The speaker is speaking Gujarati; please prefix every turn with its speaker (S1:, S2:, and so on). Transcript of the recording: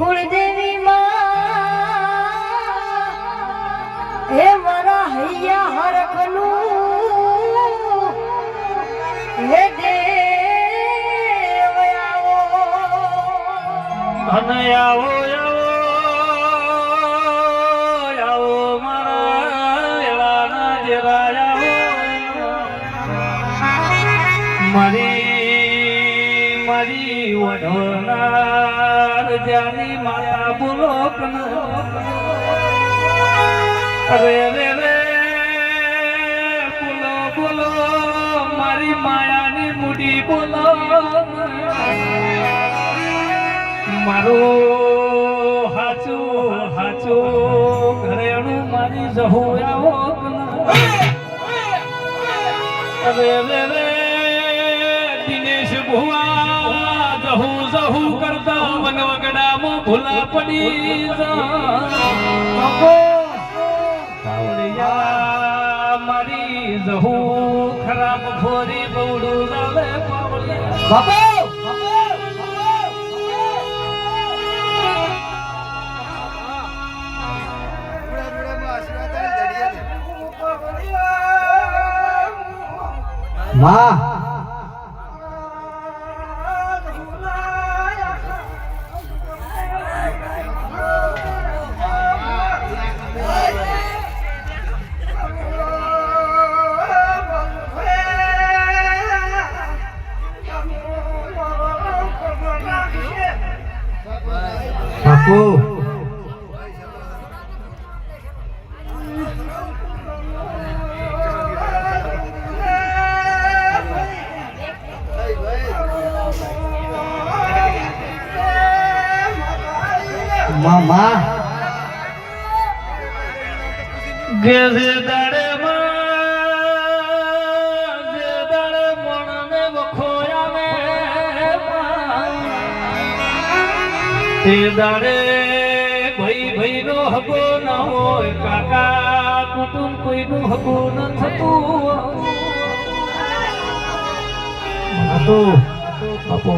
S1: કુળદેવી હે મારા હૈયા હરખનું હે દેવ આવો.
S2: અને આવો મારા મારી વઢવનાર જાની માતા બોલો અરે રે રે બોલો બોલો, મારી માયાની મુડી બોલો મારો હાચો હાચો, ઘરેણું મારી જહું આવો અરે રે રે ભુવા જહું જહું કરતા વનવગડામાં ભૂલા પડી જા મારી જહું ખરાબ ખોરી બવડું
S3: માં બાપુ માં માં
S2: ગેઝે દાડે તે દાડે ભાઈ ભાઈ નો હગો ન હોય, કાકા કુટુંબ કોઈનું હગો ન થતું
S3: હતો
S2: બાપુ